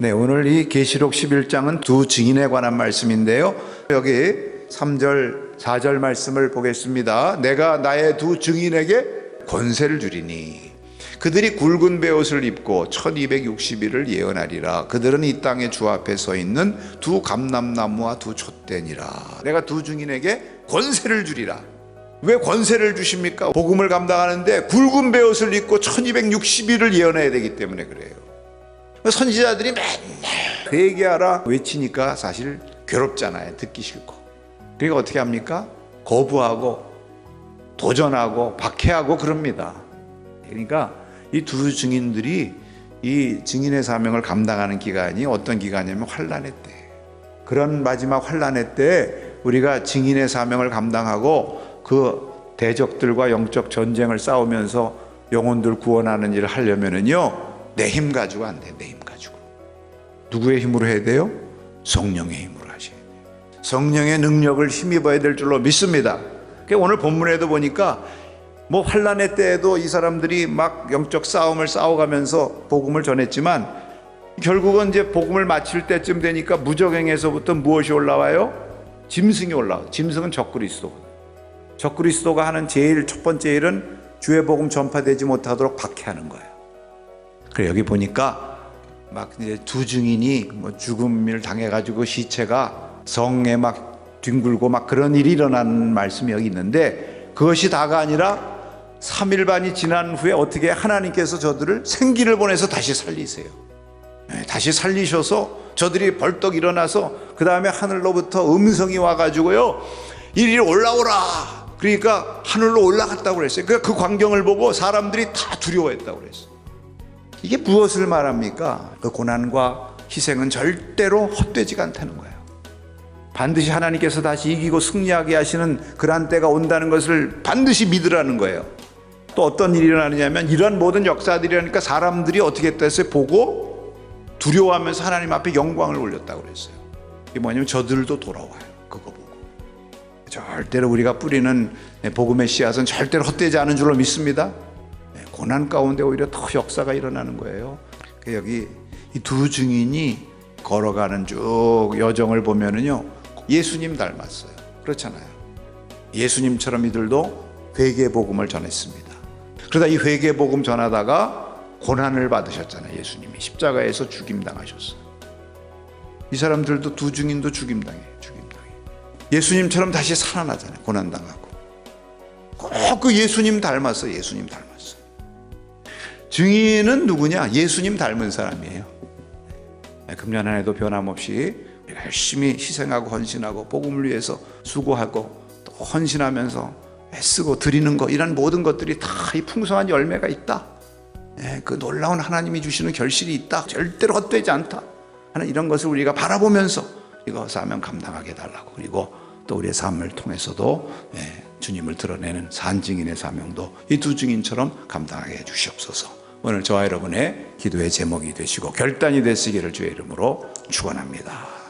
네, 오늘 이 계시록 11장은 두 증인에 관한 말씀인데요. 여기 3절, 4절 말씀을 보겠습니다. 내가 나의 두 증인에게 권세를 주리니 그들이 굵은 베옷을 입고 1260일을 예언하리라. 그들은 이 땅의 주 앞에 서 있는 두 감람나무와 두 촛대니라. 내가 두 증인에게 권세를 주리라. 왜 권세를 주십니까? 복음을 감당하는데 굵은 베옷을 입고 1260일을 예언해야 되기 때문에 그래요. 선지자들이 맨날 회개하라 외치니까 사실 괴롭잖아요. 듣기 싫고. 그러니까 어떻게 합니까? 거부하고 도전하고 박해하고 그럽니다. 그러니까 이 두 증인들이 이 증인의 사명을 감당하는 기간이 어떤 기간이냐면 환란의 때. 그런 마지막 환란의 때 우리가 증인의 사명을 감당하고 그 대적들과 영적 전쟁을 싸우면서 영혼들 구원하는 일을 하려면은요 내 힘 가지고 안 돼. 내 힘 가지고. 누구의 힘으로 해야 돼요? 성령의 힘으로 하셔야 돼요. 성령의 능력을 힘입어야 될 줄로 믿습니다. 오늘 본문에도 보니까 뭐 환란의 때에도 이 사람들이 막 영적 싸움을 싸워가면서 복음을 전했지만 결국은 이제 복음을 마칠 때쯤 되니까 무적행에서부터 무엇이 올라와요? 짐승이 올라와. 짐승은 적그리스도. 적그리스도가 하는 제일 첫 번째 일은 주의 복음 전파되지 못하도록 박해하는 거예요. 그래 여기 보니까 막 이제 두 증인이 뭐 죽음을 당해가지고 시체가 성에 막 뒹굴고 막 그런 일이 일어나는 말씀이 여기 있는데 그것이 다가 아니라 3일 반이 지난 후에 어떻게 하나님께서 저들을 생기를 보내서 다시 살리세요. 네, 다시 살리셔서 저들이 벌떡 일어나서 그 다음에 하늘로부터 음성이 와가지고요 이리 올라오라. 그러니까 하늘로 올라갔다고 그랬어요. 그러니까 그 광경을 보고 사람들이 다 두려워했다고 그랬어요. 이게 무엇을 말합니까? 그 고난과 희생은 절대로 헛되지가 않다는 거예요. 반드시 하나님께서 다시 이기고 승리하게 하시는 그러한 때가 온다는 것을 반드시 믿으라는 거예요. 또 어떤 일이 일어나느냐면 이런 모든 역사들이라니까 사람들이 어떻게 했어요? 보고 두려워하면서 하나님 앞에 영광을 올렸다고 그랬어요. 이게 뭐냐면 저들도 돌아와요. 그거 보고. 절대로 우리가 뿌리는 복음의 씨앗은 절대로 헛되지 않은 줄로 믿습니다. 네, 고난 가운데 오히려 더 역사가 일어나는 거예요. 그 여기 이 두 증인이 걸어가는 쭉 여정을 보면은요 예수님 닮았어요. 그렇잖아요. 예수님처럼 이들도 회개 복음을 전했습니다. 그러다 이 회개 복음 전하다가 고난을 받으셨잖아요. 예수님이 십자가에서 죽임 당하셨어요. 이 사람들도 두 증인도 죽임 당해요. 죽임 당해요. 예수님처럼 다시 살아나잖아요. 고난 당하고. 꼭 그 예수님 닮았어. 예수님 닮았어. 증인은 누구냐? 예수님 닮은 사람이에요. 네, 금년 한 해도 변함없이 열심히 희생하고 헌신하고 복음을 위해서 수고하고 또 헌신하면서 애쓰고 드리는 거 이런 모든 것들이 다 이 풍성한 열매가 있다. 예, 그 놀라운 하나님이 주시는 결실이 있다. 절대로 헛되지 않다. 하는 이런 것을 우리가 바라보면서 이거 사명 감당하게 해달라고 그리고 또 우리의 삶을 통해서도 예, 주님을 드러내는 산증인의 사명도 이 두 증인처럼 감당하게 해 주시옵소서. 오늘 저와 여러분의 기도의 제목이 되시고 결단이 되시기를 주의 이름으로 축원합니다.